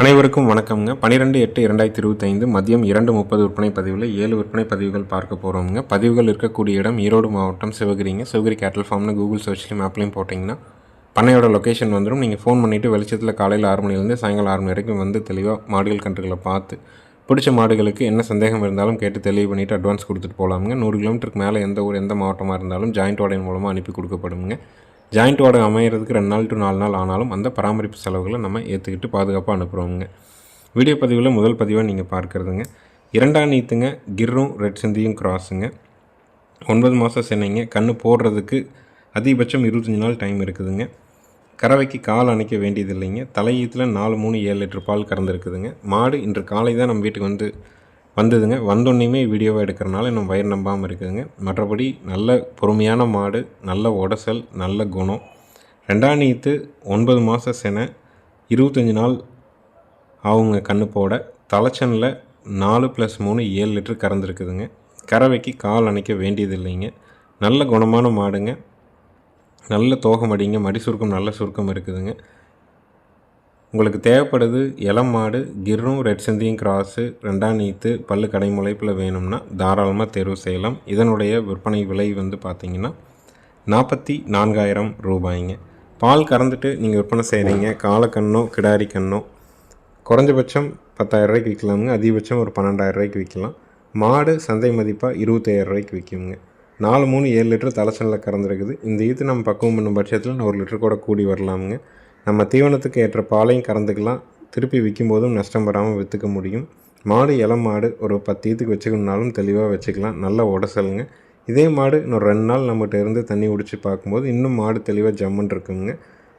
அனைவருக்கும் வணக்கம்ங்க. பன்னிரெண்டு எட்டு இரண்டாயிரத்தி இருபத்தைந்து மதியம் இரண்டு முப்பது விற்பனை பதிவில் ஏழு விற்பனை பதிவுகள் பார்க்க போகிறோம்ங்க பதிவுகள் இருக்கக்கூடிய இடம் ஈரோடு மாவட்டம் சிவகிரிங்க. சிவகிரி கேட்டல் ஃபார்ம்னு கூகுள் சர்ச்லேயும் மேப்லேயும் போட்டிங்கன்னா பண்ணையோட லொக்கேஷன் வந்துடும் நீங்கள் ஃபோன் பண்ணிவிட்டு வெளிச்சத்தில் காலையில் ஆறு மணிலேருந்து சாயங்காலம் ஆறு மணி வரைக்கும் வந்து தெளிவாக மாடுகள் கன்றுகளை பார்த்து பிடிச்ச மாடுகளுக்கு என்ன சந்தேகம் இருந்தாலும் கேட்டு தெளிவு பண்ணிவிட்டு அட்வான்ஸ் கொடுத்துட்டு போகலாமுங்க நூறு கிலோமீட்டருக்கு மேலே எந்த ஊர் எந்த மாவட்டமாக இருந்தாலும் ஜாயிண்ட் வாடகை மூலமாக அனுப்பி கொடுக்கப்படுங்க ஜாயிண்ட் வாடகை அமையிறதுக்கு ரெண்டு நாள் டு நாலு நாள் ஆனாலும் அந்த பராமரிப்பு செலவுகளை நம்ம ஏற்றுக்கிட்டு பாதுகாப்பாக அனுப்புகிறோங்க வீடியோ பதிவில் முதல் பதிவாக நீங்கள் பார்க்குறதுங்க. இரண்டாம் நீத்துங்க கிர்ரும் ரெட் சிந்தியும் கிராஸுங்க ஒன்பது மாதம் சென்னைங்க கண்ணு போடுறதுக்கு அதிகபட்சம் இருபத்தஞ்சி நாள் டைம் இருக்குதுங்க. கறவைக்கு கால் அணைக்க வேண்டியது இல்லைங்க தலையீத்தில் நாலு மூணு ஏழு லிட்டர் பால் கறந்துருக்குதுங்க. மாடு இன்று காலை தான் நம்ம வீட்டுக்கு வந்து வந்ததுங்க. வந்தோன்னையுமே வீடியோவை எடுக்கிறனால இன்னும் வயிறு நம்பாமல் இருக்குதுங்க. மற்றபடி நல்ல பொறுமையான மாடு நல்ல உடசல் நல்ல குணம். ரெண்டாம் நீத்து ஒன்பது மாத செனை இருபத்தஞ்சி நாள் அவங்க கண்ணு போட. தலைச்சனில் நாலு ப்ளஸ் மூணு ஏழு லிட்டர் கறந்துருக்குதுங்க கறவைக்கு கால் அணைக்க வேண்டியது இல்லைங்க நல்ல குணமான மாடுங்க. நல்ல தோகம் அடிங்க மடி சுருக்கம் நல்ல சுருக்கம் இருக்குதுங்க. உங்களுக்கு தேவைப்படுது இளம் மாடு கிர்ரும் ரெட் சிந்தியும் கிராஸு ரெண்டாம் நீத்து பல்லு கடை முளைப்பில் வேணும்னா தாராளமாக தேர்வு செய்யலாம். இதனுடைய விற்பனை விலை வந்து பார்த்திங்கன்னா நாற்பத்தி நான்காயிரம் ரூபாய்ங்க. பால் கறந்துட்டு நீங்கள் விற்பனை செய்கிறீங்க காலக்கண்ணோ கிடாரி கண்ணோ குறைஞ்சபட்சம் பத்தாயிரம் ரூபாய்க்கு விற்கலாமுங்க. அதிகபட்சம் ஒரு பன்னெண்டாயிரம் ரூபாய்க்கு விற்கலாம். மாடு சந்தை மதிப்பாக இருபத்தாயிரம் ரூபாய்க்கு விற்குங்க நாலு மூணு ஏழு லிட்டர் தலைச்சனில் கறந்துருக்குது. இந்த ஈத்து நம்ம பக்குவம் பண்ணும் பட்சத்தில் ஒரு லிட்டர் கூட கூடி வரலாமுங்க. நம்ம தீவனத்துக்கு ஏற்ற பாலையும் கறந்துக்கலாம். திருப்பி விற்கும்போதும் நஷ்டம் வராமல் விற்றுக்க முடியும். மாடு இளம் மாடு ஒரு பத்து ஈத்துக்கு வச்சுக்கணுனாலும் தெளிவாக வச்சுக்கலாம். நல்ல உடசலுங்க இதே மாடு இன்னும் ரெண்டு நாள் நம்மகிட்ட இருந்து தண்ணி உடிச்சு பார்க்கும்போது இன்னும் மாடு தெளிவாக ஜம்முன் இருக்குங்க.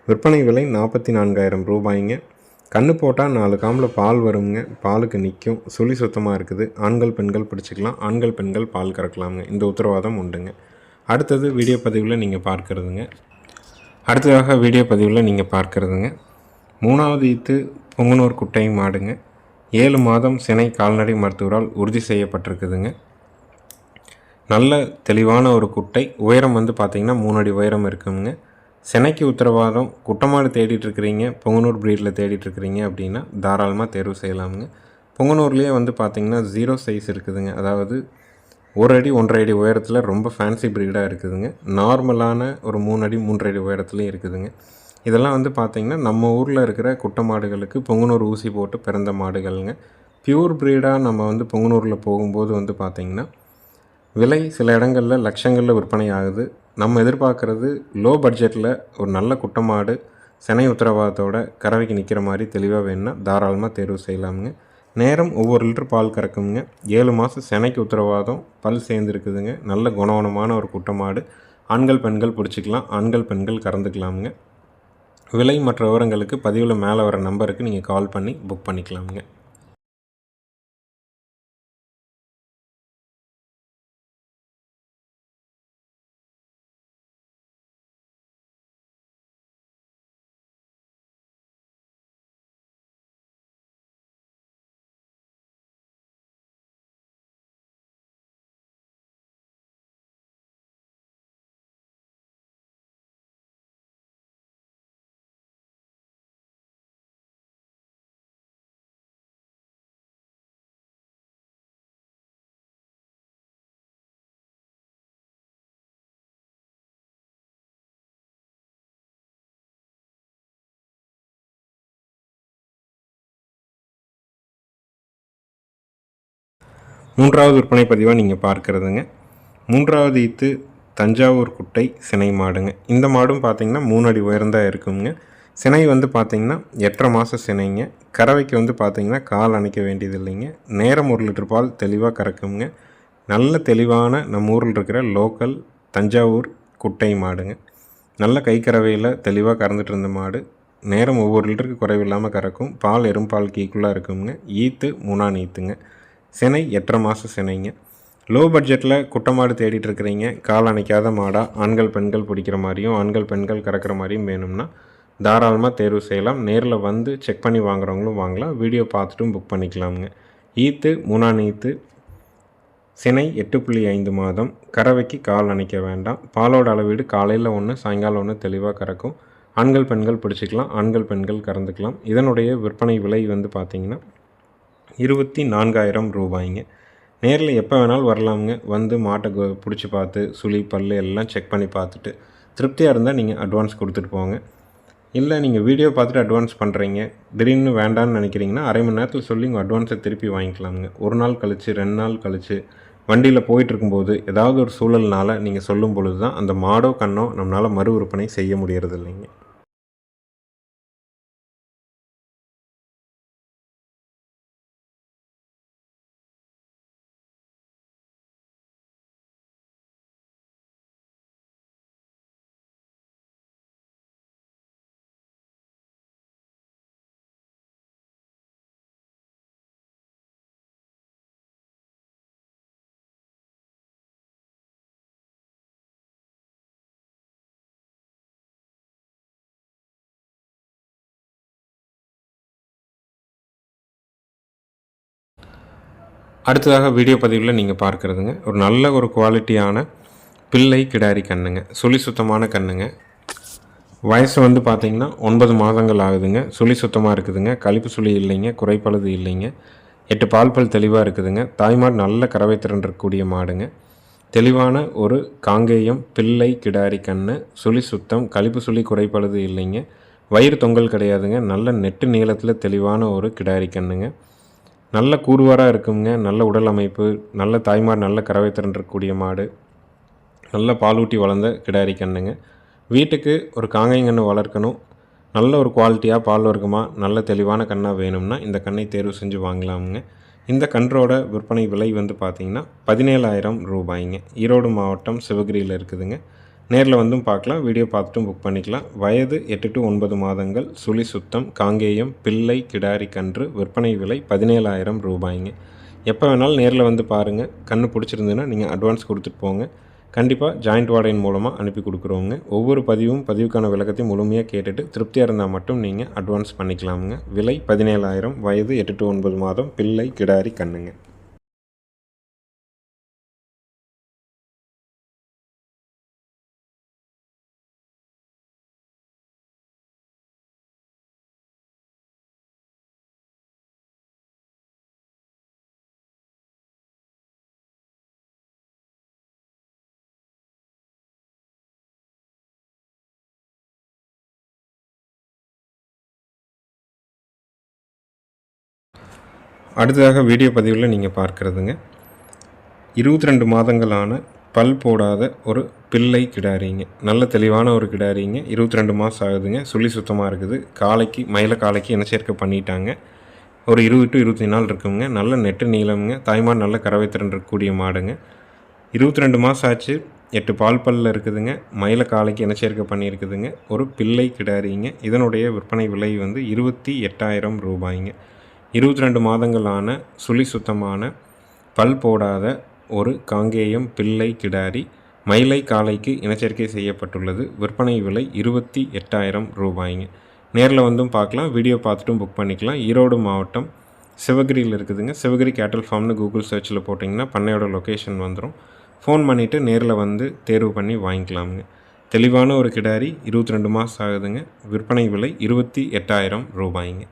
விற்பனை விலை நாற்பத்தி நான்காயிரம் ரூபாய்ங்க. கண்ணு போட்டால் நாலு காம்பில் பால் வருங்க. பாலுக்கு நிற்கும் சுழி சுத்தமாக இருக்குது. ஆண்கள் பெண்கள் பிடிச்சிக்கலாம். ஆண்கள் பெண்கள் பால் கறக்கலாமுங்க. இந்த உத்தரவாதம் உண்டுங்க. அடுத்தது வீடியோ பதிவில் நீங்கள் பார்க்குறதுங்க. அடுத்ததாக வீடியோ பதிவில் நீங்கள் பார்க்குறதுங்க. மூணாவது ஈத்து பொங்கனூர் குட்டை மாடுங்க ஏழு மாதம் சினை கால்நடை மருத்துவரால் உறுதி செய்யப்பட்டிருக்குதுங்க. நல்ல தெளிவான ஒரு குட்டை. உயரம் வந்து பார்த்திங்கன்னா மூணு அடி உயரம் இருக்குங்க. சென்னைக்கு உத்தரவாதம். குட்டமாடு தேடிட்டு இருக்கிறீங்க பொங்கனூர் ப்ரீடில் தேடிட்டு இருக்கிறீங்க அப்படின்னா தாராளமாக தேர்வு செய்யலாமுங்க. பொங்கனூர்லேயே வந்து பார்த்திங்கன்னா ஜீரோ சைஸ் இருக்குதுங்க. அதாவது ஒரு அடி ஒன்றரை அடி உயரத்தில் ரொம்ப ஃபேன்சி ப்ரீடாக இருக்குதுங்க. நார்மலான ஒரு மூணு அடி மூன்றரை அடி உயரத்துலையும் இருக்குதுங்க. இதெல்லாம் வந்து பார்த்திங்கன்னா நம்ம ஊரில் இருக்கிற குட்டை மாடுகளுக்கு பொங்கனூர் ஊசி போட்டு பிறந்த மாடுகள்ங்க. பியூர் ப்ரீடாக நம்ம வந்து பொங்கனூரில் போகும்போது வந்து பார்த்திங்கன்னா விலை சில இடங்களில் லட்சங்களில் விற்பனை ஆகுது. நம்ம எதிர்பார்க்குறது லோ பட்ஜெட்டில் ஒரு நல்ல குட்டை மாடு செனை உத்தரவாதத்தோட கறவைக்கு நிற்கிற மாதிரி தெளிவாக வேணும்னா தாராளமாக தேர்வு செய்யலாமுங்க. நேரம் ஒவ்வொரு லிட்டர் பால் கறக்குங்க ஏழு மாதம் செனைக்கு உத்தரவாதம். பல் சேர்ந்துருக்குதுங்க. நல்ல குணவனமான ஒரு குட்டமாடு. ஆண்கள் பெண்கள் பிடிச்சிக்கலாம். ஆண்கள் பெண்கள் கறந்துக்கலாமுங்க. விலை மற்ற விவரங்களுக்கு பதிவில் மேலே வர நம்பருக்கு நீங்கள் கால் பண்ணி புக் பண்ணிக்கலாமுங்க. மூன்றாவது விற்பனை பதிவாக நீங்கள் பார்க்குறதுங்க. மூன்றாவது ஈத்து தஞ்சாவூர் குட்டை சினை மாடுங்க. இந்த மாடும் பார்த்தீங்கன்னா மூணு அடி உயர்ந்தாக இருக்குங்க. சினை வந்து பார்த்தீங்கன்னா எட்டரை மாதம் சினைங்க. கறவைக்கு வந்து பார்த்தீங்கன்னா கால் அணைக்க வேண்டியது இல்லைங்க நேரம் ஒரு லிட்டர் பால் தெளிவாக கறக்குங்க. நல்ல தெளிவான நம்ம ஊரில் இருக்கிற லோக்கல் தஞ்சாவூர் குட்டை மாடுங்க. நல்ல கை கறவையில் தெளிவாக கறந்துட்டு இருந்த மாடு. நேரம் ஒவ்வொரு லிட்டருக்கு குறைவில்லாமல் கறக்கும். பால் எறும்பால் கீக்குள்ளாக இருக்குங்க. ஈத்து மூணாம் ஈத்துங்க. சினை எட்டரை மாதம் சினைங்க. லோ பட்ஜெட்டில் குட்டமாடு தேடிட்டு இருக்கிறீங்க. கால் அணைக்காத மாடாக ஆண்கள் பெண்கள் பிடிக்கிற மாதிரியும் ஆண்கள் பெண்கள் கறக்கிற மாதிரியும் வேணும்னா தாராளமாக தேர்வு செய்யலாம். நேரில் வந்து செக் பண்ணி வாங்குறவங்களும் வாங்கலாம். வீடியோ பார்த்துட்டும் புக் பண்ணிக்கலாமுங்க. ஈத்து மூணாம் ஈத்து சினை எட்டு புள்ளி ஐந்து மாதம். கறவைக்கு கால் அணைக்க வேண்டாம். பாலோட அளவீடு காலையில் ஒன்று சாயங்காலம் ஒன்று தெளிவாக கறக்கும். ஆண்கள் பெண்கள் பிடிச்சிக்கலாம். ஆண்கள் பெண்கள் கறந்துக்கலாம். இதனுடைய விற்பனை விலை வந்து பார்த்திங்கன்னா இருபத்தி நான்காயிரம் ரூபாய்ங்க. நேரில் எப்போ வேணாலும் வரலாமுங்க. வந்து மாட்டை பிடிச்சி பார்த்து சுழி பல் எல்லாம் செக் பண்ணி பார்த்துட்டு திருப்தியாக இருந்தால் நீங்கள் அட்வான்ஸ் கொடுத்துட்டு போங்க. இல்லை நீங்கள் வீடியோ பார்த்துட்டு அட்வான்ஸ் பண்ணுறீங்க திடீர்னு வேண்டாம்னு நினைக்கிறீங்கன்னா அரை மணி நேரத்தில் சொல்லி உங்கள் அட்வான்ஸை திருப்பி வாங்கிக்கலாமுங்க. ஒரு நாள் கழித்து ரெண்டு நாள் கழித்து வண்டியில் போயிட்டுருக்கும்போது ஏதாவது ஒரு சூழல்னால் நீங்கள் சொல்லும் பொழுது தான் அந்த மாடோ கண்ணோ நம்மளால் மறு விற்பனை செய்ய முடியறது இல்லைங்க அடுத்ததாக வீடியோ பதிவில் நீங்கள் பார்க்குறதுங்க. ஒரு நல்ல ஒரு குவாலிட்டியான பிள்ளை கிடாரி கண்ணுங்க. சுழி சுத்தமான கண்ணுங்க. வயசு வந்து பார்த்திங்கன்னா ஒன்பது மாதங்கள் ஆகுதுங்க. சுழி சுத்தமாக இருக்குதுங்க. கழிப்பு சுழி இல்லைங்க. குறைப்பழுது இல்லைங்க. எட்டு பால் பல் தெளிவாக இருக்குதுங்க. தாய்மாடு நல்ல கறவை திறன் இருக்கக்கூடிய மாடுங்க. தெளிவான ஒரு காங்கேயம் பிள்ளை கிடாரி கண்ணு. சுழி சுத்தம் கழிப்பு சுழி குறைப்பழுது இல்லைங்க. வயிறு தொங்கல் கிடையாதுங்க. நல்ல நெட்டு நீளத்தில் தெளிவான ஒரு கிடாரி கண்ணுங்க. நல்ல கூறுவாராக இருக்குங்க. நல்ல உடல் அமைப்பு நல்ல தாய்மாடு நல்ல கறவை திறன் இருக்கக்கூடிய மாடு. நல்ல பாலூட்டி வளர்ந்த கிடாரி கண்ணுங்க. வீட்டுக்கு ஒரு காங்கைங்கன்று வளர்க்கணும். நல்ல ஒரு குவாலிட்டியாக பால் வர்க்கமாக நல்ல தெளிவான கண்ணாக வேணும்னா இந்த கண்ணை தேர்வு செஞ்சு வாங்கலாமுங்க. இந்த கன்றோட விற்பனை விலை வந்து பார்த்திங்கன்னா பதினேழாயிரம் ரூபாய்ங்க. ஈரோடு மாவட்டம் சிவகிரியில் இருக்குதுங்க. நேரில் வந்தும் பார்க்கலாம் வீடியோ பார்த்துட்டும் புக் பண்ணிக்கலாம். வயது எட்டு டு ஒன்பது மாதங்கள் சுழி சுத்தம் காங்கேயம் பிள்ளை கிடாரி கன்று விற்பனை விலை பதினேழாயிரம் ரூபாய்ங்க. எப்போ வேணாலும் நேரில் வந்து பாருங்கள் கண்ணு பிடிச்சிருந்துன்னா நீங்கள் அட்வான்ஸ் கொடுத்துட்டு போங்க. கண்டிப்பாக ஜாயிண்ட் வாடகையின் மூலமாக அனுப்பி கொடுக்குறோங்க ஒவ்வொரு பதிவும் பதிவுக்கான விளக்கத்தையும் முழுமையாக கேட்டுட்டு திருப்தியாக இருந்தால் மட்டும் நீங்கள் அட்வான்ஸ் பண்ணிக்கலாமுங்க. விலை பதினேழாயிரம் வயது எட்டு டு ஒன்பது மாதம் பிள்ளை கிடாரி கண்ணுங்க. அடுத்ததாக வீடியோ பதிவில் நீங்கள் பார்க்குறதுங்க. இருபத்தி ரெண்டு மாதங்களான பல் போடாத ஒரு பிள்ளை கிடாரிங்க. நல்ல தெளிவான ஒரு கிடாரிங்க. இருபத்தி ரெண்டு மாதம் ஆகுதுங்க. சுழி சுத்தமாக இருக்குது. காலைக்கு மயில காலைக்கு இனச்சேர்க்கை பண்ணிட்டாங்க. ஒரு இருபது டு இருபத்தி நாள் இருக்குங்க. நல்ல நெட்டு நீளம்ங்க. தாய்மார் நல்ல கறவை திறன் இருக்கக்கூடிய மாடுங்க. இருபத்தி ரெண்டு மாதம் ஆச்சு. எட்டு பால் பல்லில் இருக்குதுங்க. மயில காலைக்கு இனச்சேர்க்கை பண்ணியிருக்குதுங்க. ஒரு பிள்ளை கிடாரிங்க. இதனுடைய விற்பனை விலை வந்து இருபத்தி எட்டாயிரம் ரூபாய்ங்க. இருபத்தி ரெண்டு மாதங்களான சுழி சுத்தமான பல் போடாத ஒரு காங்கேயம் பிள்ளை கிடாரி மயிலை காளைக்கு இனச்சேர்க்கை செய்யப்பட்டுள்ளது. விற்பனை விலை இருபத்தி எட்டாயிரம் ரூபாய்ங்க. நேரில் வந்தும் பார்க்கலாம் வீடியோ பார்த்துட்டும் புக் பண்ணிக்கலாம். ஈரோடு மாவட்டம் சிவகிரியில் இருக்குதுங்க. சிவகிரி கேட்டல் ஃபார்ம்னு கூகுள் சர்ச்சில் போட்டிங்கன்னா பண்ணையோட லொக்கேஷன் வந்துடும் ஃபோன் பண்ணிவிட்டு நேரில் வந்து தேர்வு பண்ணி வாங்கிக்கலாமுங்க. தெளிவான ஒரு கிடாரி இருபத்தி ரெண்டு மாதம் ஆகுதுங்க. விற்பனை விலை இருபத்தி எட்டாயிரம் ரூபாய்ங்க.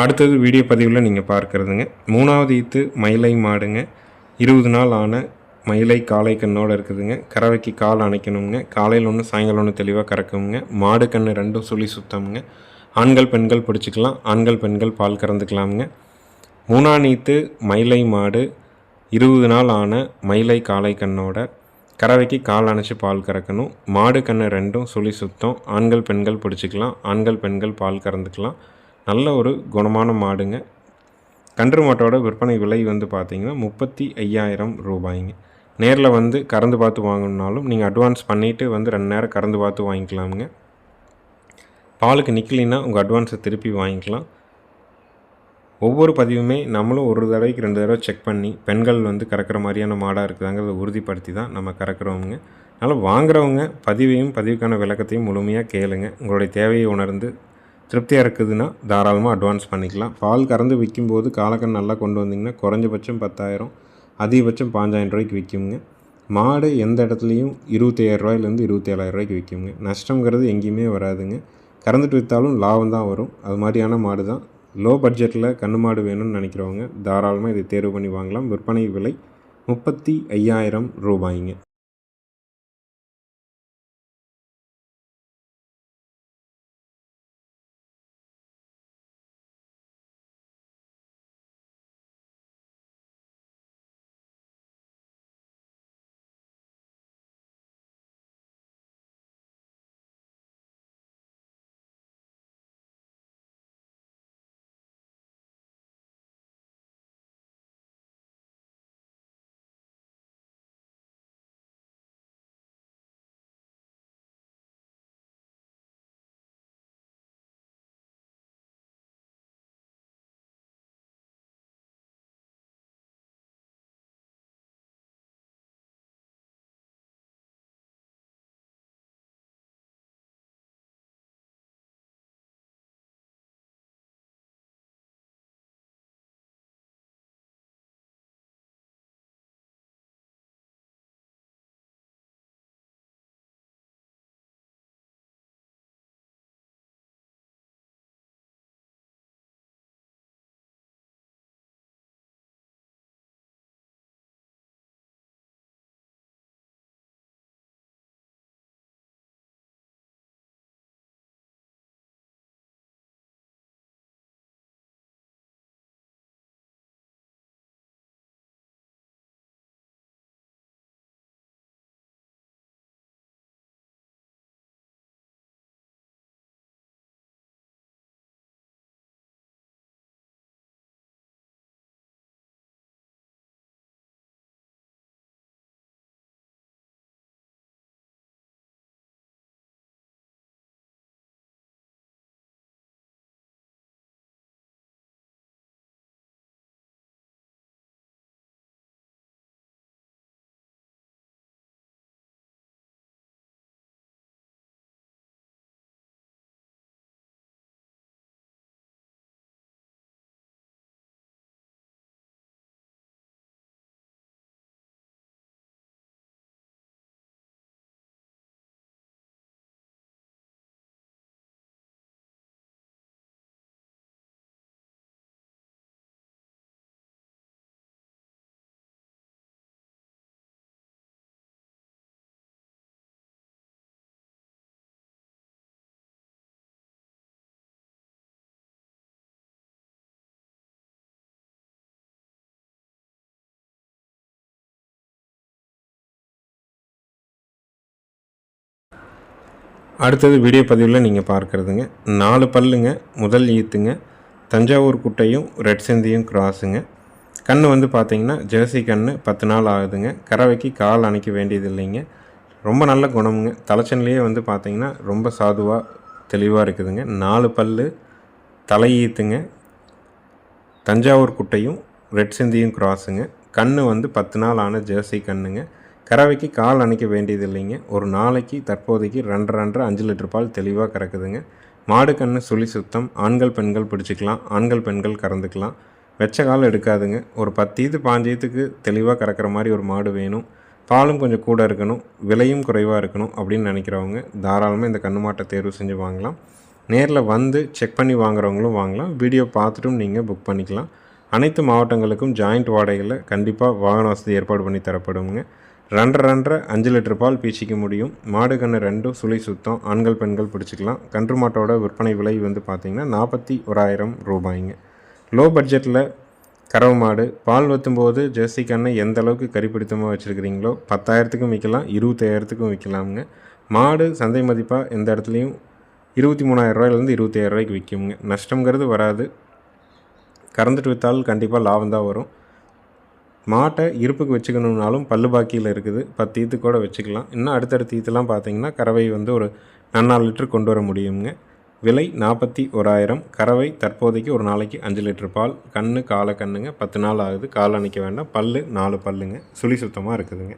அடுத்தது வீடியோ பதிவில் நீங்கள் பார்க்குறதுங்க. மூணாவது ஈத்து மயிலை மாடுங்க. இருபது நாள் ஆன மயிலை காளை கண்ணோடு இருக்குதுங்க. கறவைக்கு கால் அணைக்கணுங்க. காலையில் ஒன்று சாயங்காலம் ஒன்று தெளிவாக கறக்குங்க. மாடு கன்று ரெண்டும் சுழி சுத்தமுங்க. ஆண்கள் பெண்கள் பிடிச்சிக்கலாம். ஆண்கள் பெண்கள் பால் கறந்துக்கலாமுங்க. மூணாம் நீத்து மயிலை மாடு. இருபது நாள் ஆன மயிலை காளை கண்ணோட கறவைக்கு கால் அணைச்சி பால் கறக்கணும். மாடு கன்று ரெண்டும் சுழி சுத்தம். ஆண்கள் பெண்கள் பிடிச்சிக்கலாம். ஆண்கள் பெண்கள் பால் கறந்துக்கலாம். நல்ல ஒரு குணமான மாடுங்க. கன்று மாட்டோட விற்பனை விலை வந்து பார்த்தீங்கன்னா முப்பத்தி ஐயாயிரம் ரூபாய்ங்க. நேரில் வந்து கறந்து பார்த்து வாங்கணுன்னாலும் நீங்கள் அட்வான்ஸ் பண்ணிவிட்டு வந்து ரெண்டு நேரம் கறந்து பார்த்து வாங்கிக்கலாமுங்க. பாலுக்கு நிற்கலின்னா உங்கள் அட்வான்ஸை திருப்பி வாங்கிக்கலாம். ஒவ்வொரு பதிவுமே நம்மளும் ஒரு தடவைக்கு ரெண்டு தடவை செக் பண்ணி பெண்கள் வந்து கறக்கிற மாதிரியான மாடாக இருக்குதாங்கிறத உறுதிப்படுத்தி தான் நம்ம கறக்கிறவங்க அதனால் வாங்குறவங்க பதிவையும் பதிவுக்கான விளக்கத்தையும் முழுமையாக கேளுங்க. உங்களுடைய தேவையை உணர்ந்து திருப்தியாக இருக்குதுன்னா தாராளமாக அட்வான்ஸ் பண்ணிக்கலாம். பால் கறந்து விற்கும்போது காலக்கண் நல்லா கொண்டு வந்தீங்கன்னா குறைஞ்சபட்சம் பத்தாயிரம் அதிகபட்சம் பாஞ்சாயிரம் ரூபாய்க்கு விற்குங்க மாடு எந்த இடத்துலையும் இருபத்தையாயிரம் ரூபாயிலேருந்து இருபத்தேழாயிரம் ரூபாய்க்கு விற்குங்க நஷ்டங்கிறது எங்கேயுமே வராதுங்க. கறந்துட்டு விற்றாலும் லாபம் தான் வரும். அது மாதிரியான மாடு தான் லோ பட்ஜெட்டில் கண்ணு மாடு வேணும்னு நினைக்கிறவங்க தாராளமாக இதை தேர்வு பண்ணி வாங்கலாம். விற்பனை விலை முப்பத்தி ஐயாயிரம் ரூபாய்ங்க. அடுத்தது வீடியோ பதிவில் நீங்கள் பார்க்குறதுங்க. நாலு பல்லுங்க முதல் ஈத்துங்க. தஞ்சாவூர் குட்டையும் ரெட் செந்தியும் கிராஸுங்க. கண் வந்து பார்த்தீங்கன்னா ஜெர்சி கண் பத்து நாள் ஆகுதுங்க. கறவைக்கு கால் அணைக்க வேண்டியது இல்லைங்க ரொம்ப நல்ல குணமுங்க. தலைச்சன்லேயே வந்து பார்த்தீங்கன்னா ரொம்ப சாதுவாக தெளிவாக இருக்குதுங்க. நாலு பல்லு தலையீத்துங்க தஞ்சாவூர் குட்டையும் ரெட் சிந்தியும் கிராஸுங்க. கண் வந்து பத்து நாள் ஆன ஜெர்சி கண்ணுங்க. கறவைக்கு கால் அணைக்க வேண்டியது இல்லைங்க ஒரு நாளைக்கு தற்போதைக்கு ரெண்டு ரெண்டரை அஞ்சு லிட்டர் பால் தெளிவாக கறக்குதுங்க. மாடு கண்ணு சுழி சுத்தம். ஆண்கள் பெண்கள் பிடிச்சிக்கலாம். ஆண்கள் பெண்கள் கறந்துக்கலாம். வெச்ச கால் எடுக்காதுங்க. ஒரு பத்து இது பாஞ்சயத்துக்கு தெளிவாக கறக்கிற மாதிரி ஒரு மாடு வேணும். பாலும் கொஞ்சம் கூட இருக்கணும். விலையும் குறைவாக இருக்கணும் அப்படின்னு நினைக்கிறவங்க தாராளமாக இந்த கண்ணு மாட்டை தேர்வு செஞ்சு வாங்கலாம். நேரில் வந்து செக் பண்ணி வாங்குறவங்களும் வாங்கலாம். வீடியோ பார்த்துட்டும் நீங்கள் புக் பண்ணிக்கலாம். அனைத்து மாவட்டங்களுக்கும் ஜாயிண்ட் வாடகையில் கண்டிப்பாக வாகன வசதி ஏற்பாடு பண்ணி தரப்படுங்க. ரெண்டரை ரெண்டரை அஞ்சு லிட்டர் பால் பீச்சிக்க முடியும். மாடு கன்று ரெண்டும் சுழி சுத்தம். ஆண்கள் பெண்கள் பிடிச்சிக்கலாம். கன்று மாட்டோட விற்பனை விலை வந்து பார்த்திங்கன்னா நாற்பத்தி ஓராயிரம் ரூபாய்ங்க. லோ பட்ஜெட்டில் கறவை மாடு பால் வற்றும்போது ஜெர்சி கண்ணை எந்த அளவுக்கு கறிப்பிடித்தமாக வச்சுருக்கிறீங்களோ பத்தாயிரத்துக்கும் விற்கலாம் இருபத்தாயிரத்துக்கும் விற்கலாமுங்க. மாடு சந்தை மதிப்பாக எந்த இடத்துலையும் இருபத்தி மூணாயிரரூவாயிலேருந்து ரூபாயிலேருந்து ரூபாய்க்கு விற்குங்க நஷ்டங்கிறது வராது. கறந்துட்டு விற்றாலும் கண்டிப்பாக லாபம் தான் வரும். மாட்டை இருப்புக்கு வச்சுக்கணுன்னாலும் பல்லு பாக்கியில் இருக்குது. பத்து ஈத்து கூட வச்சுக்கலாம். இன்னும் அடுத்தடுத்த ஈத்துலாம் பார்த்தீங்கன்னா கறவை வந்து ஒரு நன்னாலு லிட்டர் கொண்டு வர முடியுங்க. விலை நாற்பத்தி ஓராயிரம். கறவை தற்போதைக்கு ஒரு நாளைக்கு அஞ்சு லிட்டர் பால் கண்ணு காலை கண்ணுங்க பத்து நாள் ஆகுது. கால் அணைக்க வேண்டாம். பல்லு நாலு பல்லுங்க. சுழி சுத்தமாக இருக்குதுங்க.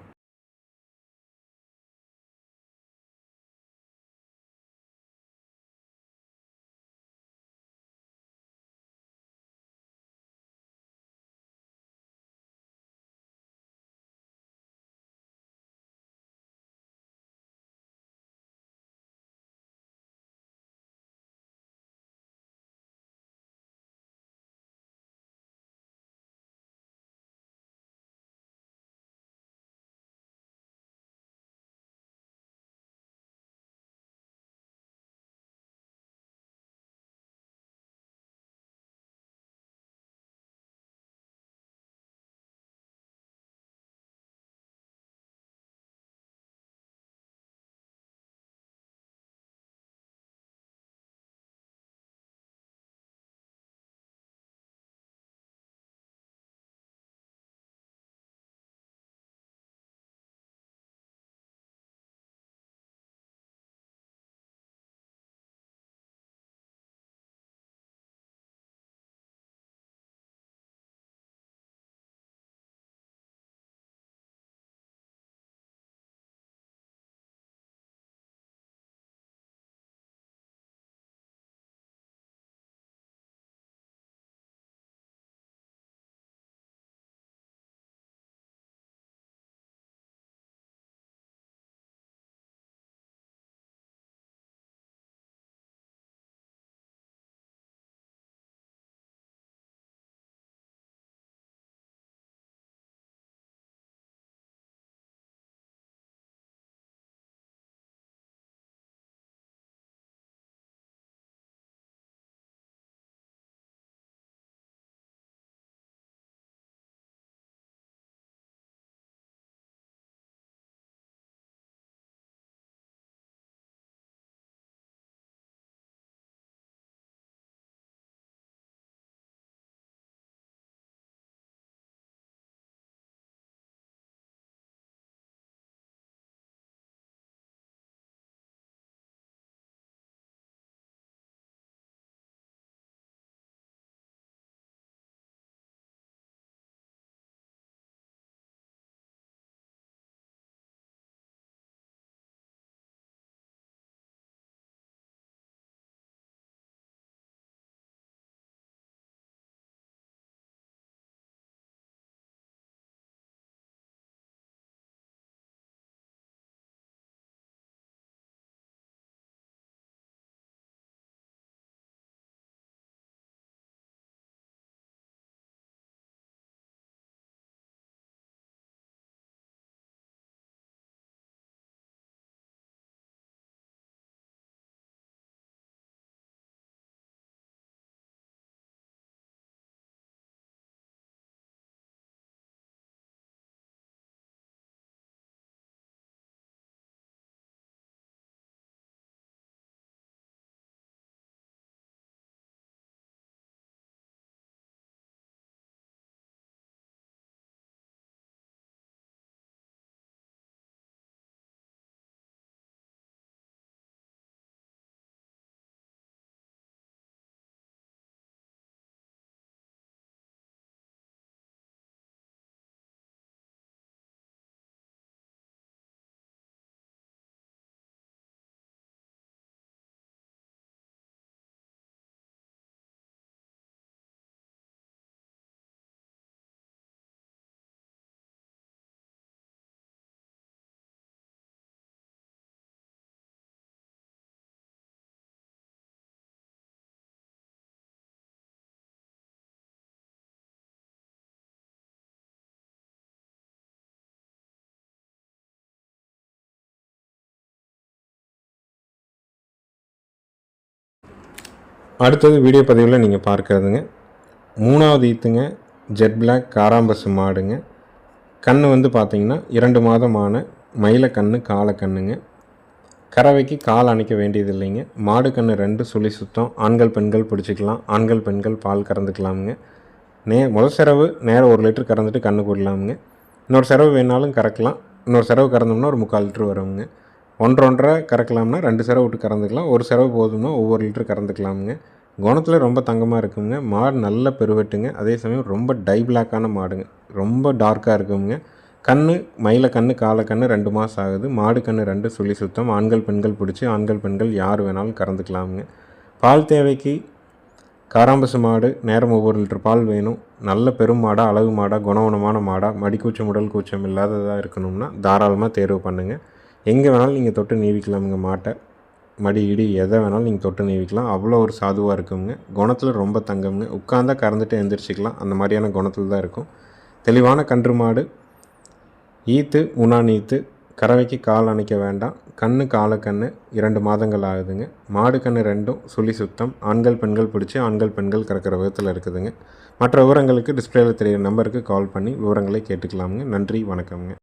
அடுத்தது வீடியோ பதிவில் நீங்கள் பார்க்குறதுங்க. மூணாவது ஈத்துங்க ஜெட் பிளாக் காராம்பசு மாடுங்க. கன்று வந்து பார்த்திங்கன்னா இரண்டு மாதமான மயில கன்று காளை கன்றுங்க கறவைக்கு கால் அணைக்க வேண்டியது இல்லைங்க மாடு கன்று ரெண்டு சுழி சுத்தம். ஆண்கள் பெண்கள் பிடிச்சிக்கலாம். ஆண்கள் பெண்கள் பால் கறந்துக்கலாமுங்க. நே முதல் செலவு நேரம் ஒரு லிட்டர் கறந்துட்டு கன்று கூடலாமுங்க இன்னொரு செலவு வேணாலும் கறக்கலாம். இன்னொரு செலவு கறந்தோம்னா ஒரு முக்கால் லிட்டர் வருங்க ஒன்றரை கறக்கலாம்னா ரெண்டு செலவு விட்டு கறந்துக்கலாம். ஒரு செலவு போதும்னா ஒவ்வொரு லிட்டர் கறந்துக்கலாமுங்க. குணத்தில் ரொம்ப தங்கமாக இருக்குங்க. மாடு நல்ல பெருவெட்டுங்க. அதே சமயம் ரொம்ப டை பிளாக்கான மாடுங்க. ரொம்ப டார்க்காக இருக்குங்க. கண் மயில கண் காலை கண் ரெண்டு மாதம் ஆகுது. மாடு கண் ரெண்டு சுழி சுத்தம். ஆண்கள் பெண்கள் பிடிச்சி ஆண்கள் பெண்கள் யார் வேணாலும் கறந்துக்கலாமுங்க. பால் தேவைக்கு காராம்பசு மாடு நேரம் ஒவ்வொரு லிட்டர் பால் வேணும். நல்ல பெரும் மாடாக அளவு மாடாக குணவனமான மாடாக மடிக்கூச்சம் உடல் கூச்சம் இல்லாததாக இருக்கணும்னா தாராளமாக தேர்வு பண்ணுங்கள் எங்கே வேணாலும் நீங்கள் தொட்டு நீவிக்கலாமுங்க மாட்டை. மடி இடி எதை வேணாலும் நீங்கள் தொட்டு நீவிக்கலாம். அவ்வளோ ஒரு சாதுவாக இருக்குங்க. குணத்தில் ரொம்ப தங்கம்ங்க. உட்காந்தா கறந்துட்டு எந்திரிச்சிக்கலாம். அந்த மாதிரியான குணத்தில் தான் இருக்கும். தெளிவான கன்று மாடு. ஈத்து உணான் ஈத்து கறவைக்கு கால் அணைக்க வேண்டாம். கண்ணு கால கண்ணு இரண்டு மாதங்கள் ஆகுதுங்க. மாடு கண்ணு ரெண்டும் சுழி சுத்தம். ஆண்கள் பெண்கள் பிடிச்சி ஆண்கள் பெண்கள் கறக்கிற விதத்தில் இருக்குதுங்க. மற்ற விவரங்களுக்கு டிஸ்பிளேயில் தெரியிற நம்பருக்கு கால் பண்ணி விவரங்களை கேட்டுக்கலாமுங்க. நன்றி வணக்கம்ங்க.